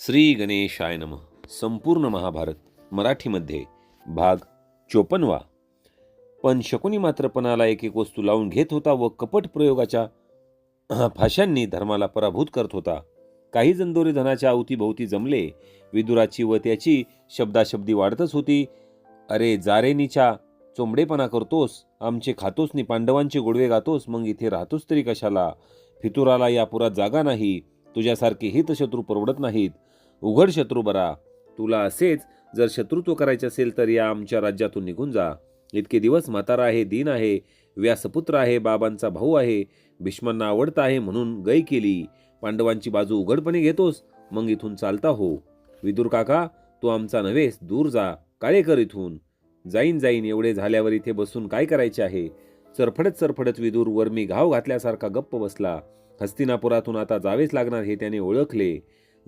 श्री गणेशाय नम. संपूर्ण महाभारत मराठीमध्ये भाग चोपनवा. पण शकुनी मात्र पणाला एक एक वस्तू लावून घेत होता व कपट प्रयोगाच्या भाषांनी धर्माला पराभूत करत होता. काही जण धनाच्या अवतीभोवती जमले. विदुराची व त्याची शब्दाशब्दी वाढतच होती. अरे जारेनीच्या चोंबडेपणा करतोस. आमचे खातोस नि पांडवांचे गोडवे गातोस. मग इथे राहतोस तरी कशाला? फितुराला या पुरात जागा नाही. तुझ्यासारखे हितशत्रू परवडत नाहीत. उघड शत्रू बरा. तुला असेच जर शत्रुत्व करायचे असेल तर या आमच्या राज्यातून निघून जा. इतके दिवस म्हातारा आहे दीन आहे व्यासपुत्र आहे बाबांचा भाऊ आहे भीष्मांना आवडता आहे म्हणून गय केली. पांडवांची बाजू उघडपणे घेतोस मग इथून चालता हो. विदुर काका तू आमचा नव्हेस दूर जा. काळे कर इथून. जाईन जाईन एवढे झाल्यावर इथे बसून काय करायचे आहे? चरफडत चरफडत विदूर मी घाव घातल्यासारखा गप्प बसला. हस्तिनापुरातून आता जावेच लागणार हे त्याने ओळखले.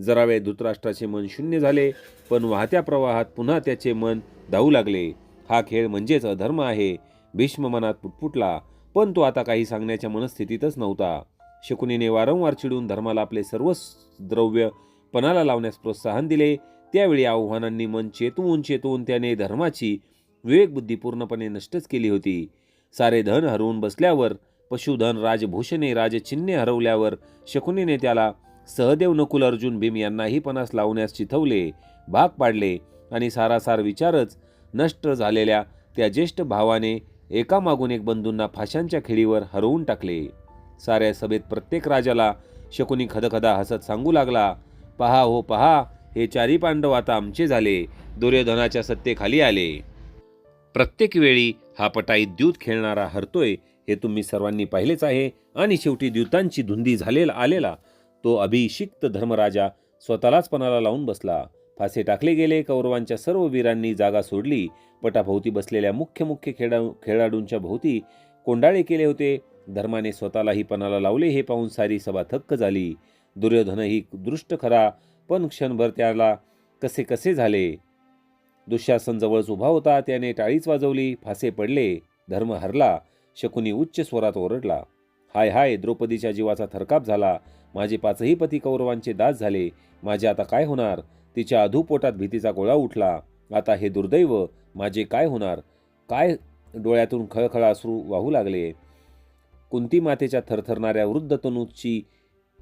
जरा वेळ धृतराष्ट्राचे मन शून्य झाले पण वाहत्या प्रवाहात पुन्हा त्याचे मन धावू लागले. हा खेळ म्हणजेच अधर्म आहे. भीष्म मनात पुटपुटला पण तो आता काही सांगण्याच्या मनस्थितीतच नव्हता. शकुनीने वारंवार चिडून धर्माला आपले सर्व द्रव्य पणाला लावण्यास प्रोत्साहन दिले. त्यावेळी आव्हानांनी मन चेतवून चेतवून त्याने धर्माची विवेकबुद्धी पूर्णपणे नष्टच केली होती. सारे धन हरवून बसल्यावर पशुधन राजभूषणे राजचिन्हे हरवल्यावर शकुनीने त्याला सहदेव नकुल अर्जुन भीम यांनाही पणास लावण्यास चिथवले भाग पाडले आणि सारासार विचारच नष्ट झालेल्या त्या ज्येष्ठ भावाने एकामागून एक बंधूंना फाशांच्या खेळीवर हरवून टाकले. साऱ्या सभेत प्रत्येक राजाला शकुनी खदखदा हसत सांगू लागला पहा हो पहा हे चारी पांडव आता आमचे झाले दुर्योधनाच्या सत्तेखाली आले. प्रत्येक वेळी हा पटाई द्यूत खेळणारा हरतोय हे तुम्ही सर्वांनी पाहिलेच आहे. आणि शेवटी द्यूतांची धुंदी झालेला आलेला तो अभिषिक्त धर्मराजा स्वतःलाच पणाला लावून बसला. फासे टाकले गेले कौरवांच्या सर्व वीरांनी जागा सोडली. पटाभोवती बसलेल्या मुख्य मुख्य खेळा खेळाडूंच्या भोवती कोंडाळे केले होते. धर्माने स्वतःलाही पणाला लावले हे पाहून सारी सभा थक्क झाली. दुर्योधनही दृष्ट खरा पण क्षणभर त्याला कसे कसे झाले? दुःशासन जवळच उभा होता त्याने टाळीच वाजवली. फासे पडले धर्म हरला. शकुनी उच्च स्वरात ओरडला हाय हाय द्रौपदीच्या जीवाचा थरकाप झाला. माझे पाचही पती कौरवांचे दास झाले. माझे आता काय होणार? तिच्या अधूपोटात भीतीचा गोळा उठला. आता हे दुर्दैव माझे काय होणार? काय डोळ्यातून खळखळ अश्रू वाहू लागले? कुंती मातेच्या थरथरणाऱ्या वृद्ध तनूची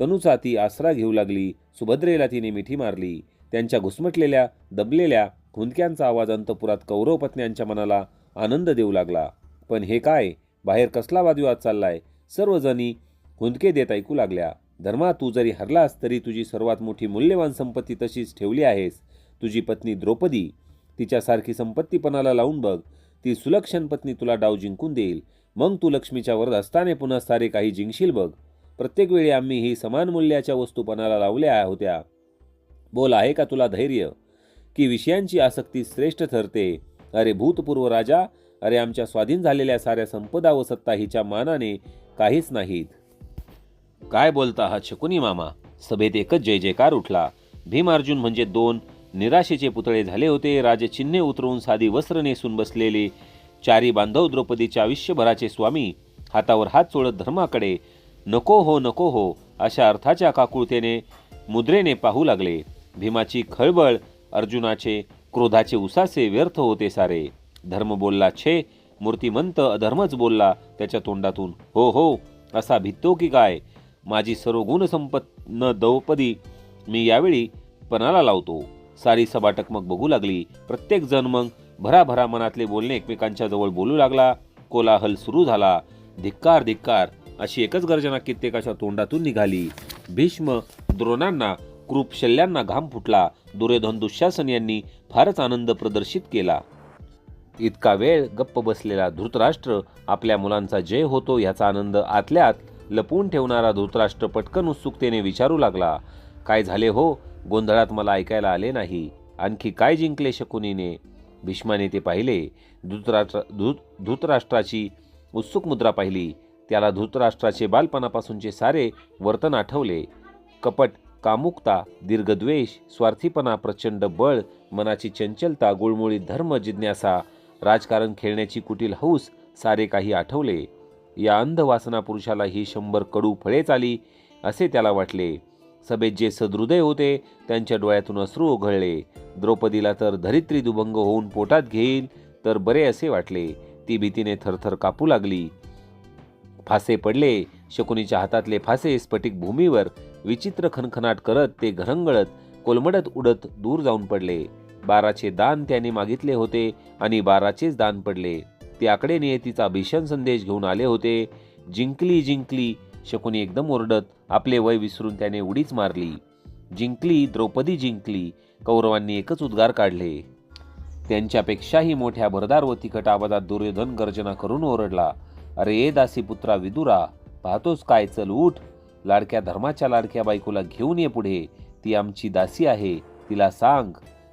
तनूचा ती आसरा घेऊ लागली. सुभद्रेला तिने मिठी मारली. त्यांच्या घुसमटलेल्या दबलेल्या हुंदक्यांचा आवाज अंतपुरात कौरव पत्न्यांच्या मनाला आनंद देऊ लागला. पण हे काय? बाहेर कसला वादविवाद चाललाय? सर्वजणी हुंदके देत ऐकू लागल्या. धर्मा तू जरी हरलास तरी तुझी सर्वात मोठी मूल्यवान संपत्ती तशीच ठेवली आहेस. तुझी पत्नी द्रौपदी तिच्यासारखी संपत्तीपणाला लावून बघ. ती सुलक्षण पत्नी तुला डाव जिंकून देईल. मग तू लक्ष्मीच्या वरद असताने पुन्हा सारे काही जिंकशील बघ. प्रत्येक वेळी आम्ही ही समान मूल्याच्या वस्तूपणाला लावल्या होत्या. बोल आहे का तुला धैर्य? की विषयांची आसक्ती श्रेष्ठ ठरते. अरे भूतपूर्व राजा अरे आमच्या स्वाधीन झालेल्या साऱ्या संपदा व सत्ता हिच्या मानाने काहीच नाहीत. काय बोलता हा शकुनी मामा? सभेत एकच जय जयकार उठला. भीमार्जुन म्हणजे दोन निराशेचे पुतळे झाले होते. राजचिन्हे उतरवून साधी वस्त्र नेसून बसलेले चारी बांधव द्रौपदीच्या आयुष्यभराचे स्वामी हातावर हात चोळत धर्माकडे नको हो नको हो अशा अर्थाच्या काकुळतेने मुद्रेने पाहू लागले. भीमाची खळबळ अर्जुनाचे क्रोधाचे उसासे व्यर्थ होते सारे. धर्म बोलला छे मूर्तिमंत अधर्मच बोलला त्याच्या तोंडातून. हो हो असा भित्तो की काय? माझी सर्व गुणसंपन्न द्रौपदी मी यावेळी पणाला लावतो. सारी सभा टकमक बघू लागली. प्रत्येक जण मग भराभरा मनातले बोलणे एकमेकांच्या जवळ बोलू लागला. कोलाहल सुरू झाला. धिक्कार धिक्कार अशी एकच गर्जना कित्येकाच्या तोंडातून निघाली. भीष्म द्रोणांना कृपशल्यांना घाम फुटला. दुर्योधन दुःशासन यांनी फारच आनंद प्रदर्शित केला. इतका वेळ गप्प बसलेला धृतराष्ट्र आपल्या मुलांचा जय होतो याचा आनंद आतल्यात लपवून ठेवणारा धृतराष्ट्र पटकन उत्सुकतेने विचारू लागला. काय झाले हो? गोंधळात मला ऐकायला आले नाही. आणखी काय जिंकले शकुनीने? भीष्माने ते पाहिले. धृतराष्ट्र धृत धृतराष्ट्राची उत्सुक मुद्रा पाहिली. त्याला धृतराष्ट्राचे बालपणापासूनचे सारे वर्तन आठवले. कपट कामुकता दीर्घद्वेष स्वार्थीपणा प्रचंड बळ मनाची चंचलता गुळमुळी धर्म जिज्ञासा राजकारण खेळण्याची कुटील हौस सारे काही आठवले. या अंधवासना पुरुषाला ही शंभर कडू फळेच आली असे त्याला वाटले. सभेत जे सदृदय होते त्यांच्या डोळ्यातून अश्रू ओघळले. द्रौपदीला तर धरित्री दुभंग होऊन पोटात घेईल तर बरे असे वाटले. ती भीतीने थरथर कापू लागली. फासे पडले. शकुनीच्या हातातले फासे स्फटिक भूमीवर विचित्र खनखनाट करत ते घरंगळत कोलमडत उडत दूर जाऊन पडले. बाराचे दान त्याने मागितले होते आणि बाराचेच दान पडले. ते आकडे नियतीचा भीषण संदेश घेऊन आले होते. जिंकली जिंकली शकुनी एकदम ओरडत आपले वय विसरून त्याने उडीच मारली. जिंकली द्रौपदी जिंकली कौरवांनी एकच उद्गार काढले. त्यांच्यापेक्षाही मोठ्या भरदार व तिखट आवाजात दुर्योधन गर्जना करून ओरडला अरे ए दासी पुत्रा विदुरा पाहतोस काय चल उठ. लाडक्या धर्माच्या लाडक्या बायकोला घेऊन ये पुढे. ती आमची दासी आहे तिला सांग.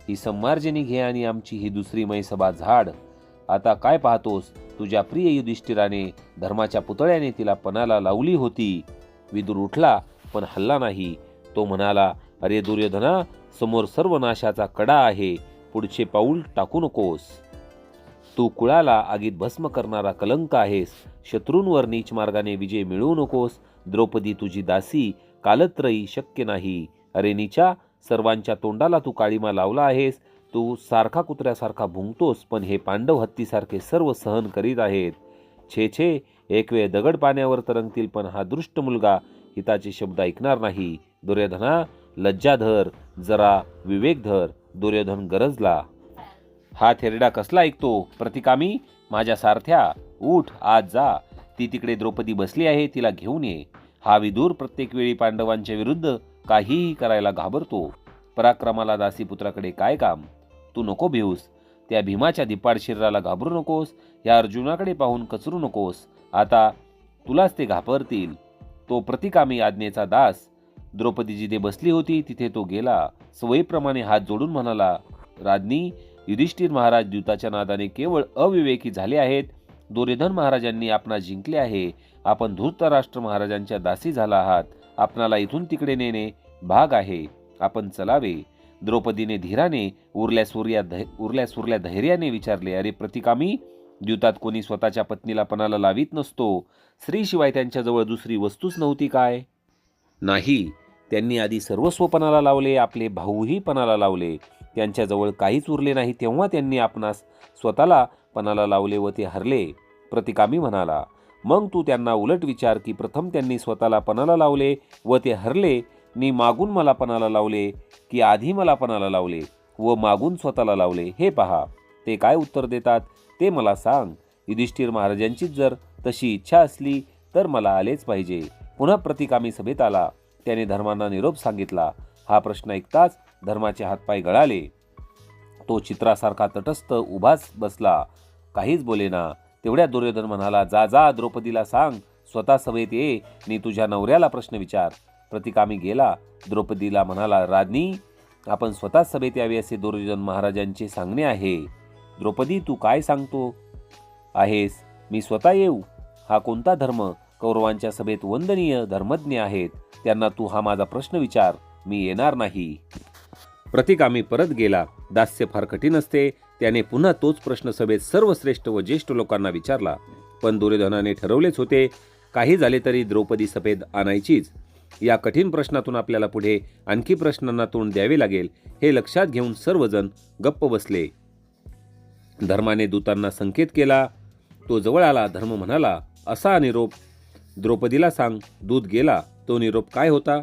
ही संमार्जनी घे आणि आमची ही दुसरी मैसभा झाड. आता काय पाहतोस? तुझ्या प्रिय युधिष्ठिराने धर्माच्या पुतळ्याने तिला पणाला लावली होती. विदूर उठला पण हल्ला नाही. तो म्हणाला अरे दुर्योधना समोर सर्व नाशाचा कडा आहे. पुढचे पाऊल टाकू नकोस. तू कुळाला आगीत भस्म करणारा कलंक आहेस. शत्रूंवर नीच मार्गाने विजय मिळवू नकोस. द्रौपदी तुझी दासी कालत्रयी शक्य नाही. अरे नीचा सर्वांच्या तोंडाला तू काळीमा लावला आहेस. तू सारखा कुत्र्यासारखा भुंकतोस पण हे पांडव हत्तीसारखे सर्व सहन करीत आहेत. छे छे एक वेळ दगड पाण्यावर तरंगतील पण हा दृष्ट मुलगा हिताचे शब्द ऐकणार नाही. दुर्योधना लज्जा धर जरा विवेक धर दुर्योधन गरजला. हा थेरडा कसला ऐकतो? प्रतिकामी माझ्या सारथ्या उठ आज जा. ती तिकडे द्रौपदी बसली आहे तिला घेऊन ये. हा विदूर प्रत्येक वेळी पांडवांच्या विरुद्ध काहीही करायला घाबरतो. पराक्रमाला दासीपुत्राकडे काय काम? तू नको भिऊस. त्या भीमाच्या दिपाड शरीराला घाबरू नकोस. या अर्जुनाकडे पाहून कचरू नकोस. आता तुलाच ते घाबरतील. तो प्रतिकामी आज्ञेचा दास. द्रौपदी जिथे बसली होती. तिथे तो गेला. सवयीप्रमाणे हात जोडून म्हणाला राज्ञी युधिष्ठिर महाराज द्यूताच्या नादाने केवळ अविवेकी झाले आहेत. दुर्योधन महाराजांनी आपणा जिंकले आहे. आपण धूर्तराष्ट्र महाराजांच्या दासी झाला आहात. आपणाला इथून तिकडे नेणे भाग आहे. आपण चलावे. द्रौपदीने धीराने उरल्या सूर्या ध उरल्या सुरल्या धैर्याने विचारले अरे प्रतिकामी द्यूतात कोणी स्वतःच्या पत्नीला पणाला लावीत नसतो. स्त्रीशिवाय त्यांच्याजवळ दुसरी वस्तूच नव्हती काय? नाही. त्यांनी आधी सर्वस्व पणाला लावले आपले भाऊही पणाला लावले. त्यांच्याजवळ काहीच उरले नाही तेव्हा त्यांनी आपणास स्वतःला पणाला लावले व ते हरले. प्रतिकामी म्हणाला मग तू त्यांना उलट विचार की प्रथम त्यांनी स्वतःला पणाला लावले व ते हरले. नी मागून मला पणाला लावले की आधी मला पणाला लावले व मागून स्वतःला लावले. हे पहा ते काय उत्तर देतात? ते मला सांग. युधिष्ठिर महाराजांचीच जर तशी इच्छा असली तर मला आलेच पाहिजे. पुन्हा प्रतिकामी सभेत आला. त्याने धर्मांना निरोप सांगितला. हा प्रश्न ऐकताच धर्माचे हातपाय गळाले. तो चित्रासारखा तटस्थ उभाच बसला. काहीच बोलेना. तेवढ्या दुर्योधन म्हणाला जा जा द्रौपदीला सांग. स्वतः सभेत ये मी तुझ्या नवऱ्याला प्रश्न विचार. प्रतिकामी गेला. द्रौपदीला म्हणाला राजनी आपण स्वतः सभेत यावे असे दुर्योधन महाराजांचे सांगणे आहे. द्रौपदी तू काय सांगतो? आहेस. मी स्वतः येऊ. हा कोणता धर्म? कौरवांच्या सभेत वंदनीय धर्मज्ञ आहेत. त्यांना तू हा माझा प्रश्न विचार. मी येणार नाही. प्रतिकामी परत गेला. दास्य फार कठीण असते. त्याने पुन्हा तोच प्रश्न सभेत सर्वश्रेष्ठ व ज्येष्ठ लोकांना विचारला. पण दुर्योधनाने ठरवलेच होते काही झाले तरी द्रौपदी सभेत आणायचीच. या कठीण प्रश्नातून आपल्याला पुढे आणखी प्रश्नांना तोंड द्यावे लागेल हे लक्षात घेऊन सर्वजण गप्प बसले. धर्माने दूतांना संकेत केला तो जवळ आला धर्म म्हणाला असा निरोप. द्रौपदीला सांग दूत गेला तो निरोप काय होता?